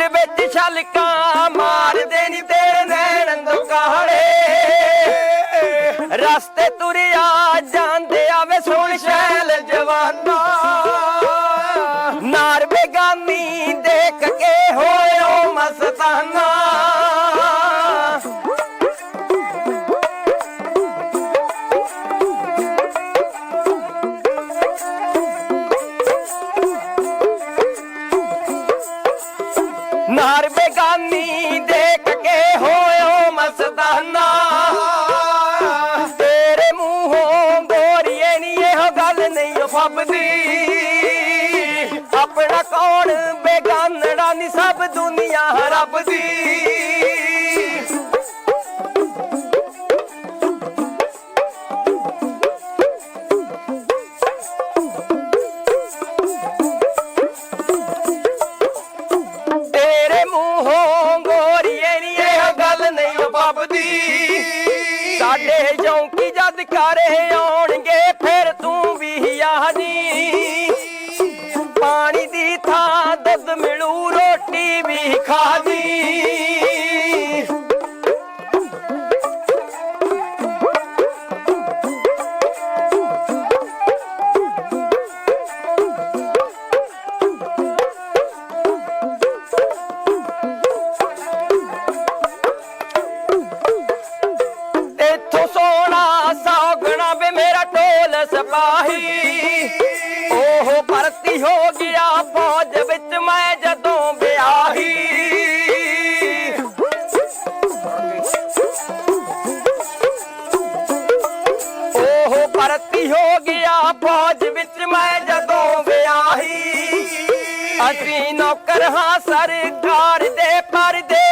ਵਿੱਚ ਝਲਕਾਂ ਮਾਰਦੇ ਨੀ ਤੇਰੇ ਨੈਣ ਦੋ ਰਸਤੇ ਤੁਰਿਆ ਜਾਂਦੇ ਆਵੇ ਸੁਣ ਸ਼ੈਲ ਜਵਾਨਾ। ਨਾਰ ਬੇਗਾਨੀ ਦੇਖ ਕੇ ਹੋ ਨਾਰ ਬੇਗਾਨੀ ਦੇਖ ਕੇ ਹੋਇਓ ਮਸਤਾਨਾ। ਤੇਰੇ ਮੂੰਹੋਂ ਗੋਰੀਏ ਨੀ ਇਹੋ ਗੱਲ ਨਹੀਂ ਫੱਬਦੀ। ਆਪਣਾ ਕੌਣ ਬੇਗਾਨੜਾ ਨੀ ਸਭ ਦੁਨੀਆ ਰੱਬ ਦੀ ਤੇਰੇ ਮੂੰਹੋਂ ਗੋਰੀਏ ਨੀ ਇਹ ਗੱਲ ਨਹੀਂ ਬੱਬਦੀ। ਸਾਡੇ ਚੌਂਕੀ ਜਦ ਘਰੇ ਆਉਣਗੇ, ਫਿਰ ਤੂੰ ਵੀ ਯਾਨੀ ਪਾਣੀ ਦੀ ਥਾਂ ਦੁੱਧ ਮਿਲੂ, ਰੋਟੀ ਵੀ ਖਾ ਸਪਾਹੀ। ਉਹ ਭਰਤੀ ਹੋ ਗਿਆ ਫੌਜ ਵਿੱਚ ਮੈਂ ਜਦੋਂ ਵਿਆਹੀ। ਉਹ ਭਰਤੀ ਹੋ ਗਿਆ ਫੌਜ ਵਿੱਚ ਮੈਂ ਜਦੋਂ ਵਿਆਹੀ। ਅਸੀਂ ਨੌਕਰ ਹਾਂ ਸਰਕਾਰ ਦੇ ਪਰਦੇ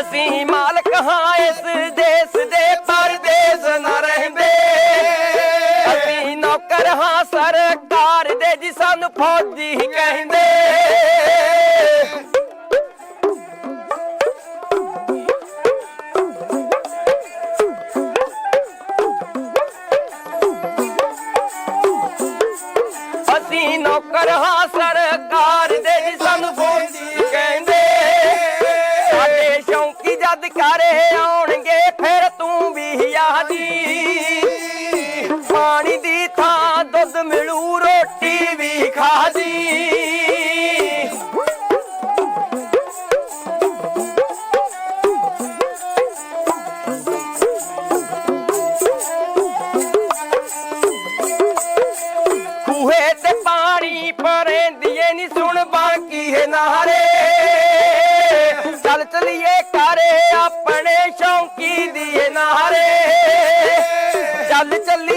ਅਸੀਂ ਮਾਲਕ ਹਾਂ, ਇਸ ਦੇਸ ਦੇ ਪਰਦੇਸ ਨਾ ਰਹਿੰਦੇ। ਅਸੀਂ ਨੌਕਰ ਹਾਂ, ਸਰਕਾਰ ਦੇ ਜੀ, ਸਾਨੂੰ ਫੌਜੀ ਕਹਿੰਦੇ। ਅਸੀਂ ਨੌਕਰ ਹਾਂ, ਸਰਕਾਰ ਦੇ ਜੀ, ਸਾਨੂੰ ਫੌਜੀ ਸ਼ੌਂਕੀ ਘਰੇ ਆਉਣਗੇ, ਫਿਰ ਤੂੰ ਵੀ ਯਾਦੀ। ਪਾਣੀ ਦੀ ਥਾਂ ਦੁੱਧ ਮਿਲੂ, ਰੋਟੀ ਵੀ ਖਾ ਜੀ ਖੂਹੇ ਤੇ ਪਾਣੀ ਪਰੇਂਦੀਏ ਨੀ ਸੁਣ ਬਾਕੀ ਹੈ ਨਾਰੇ। ਚਲੀਏ ਕਾਰੇ ਆਪਣੇ ਸ਼ੌਂਕੀ ਦੀਏ ਨਾਰੇ। ਚੱਲ ਚੱਲੀ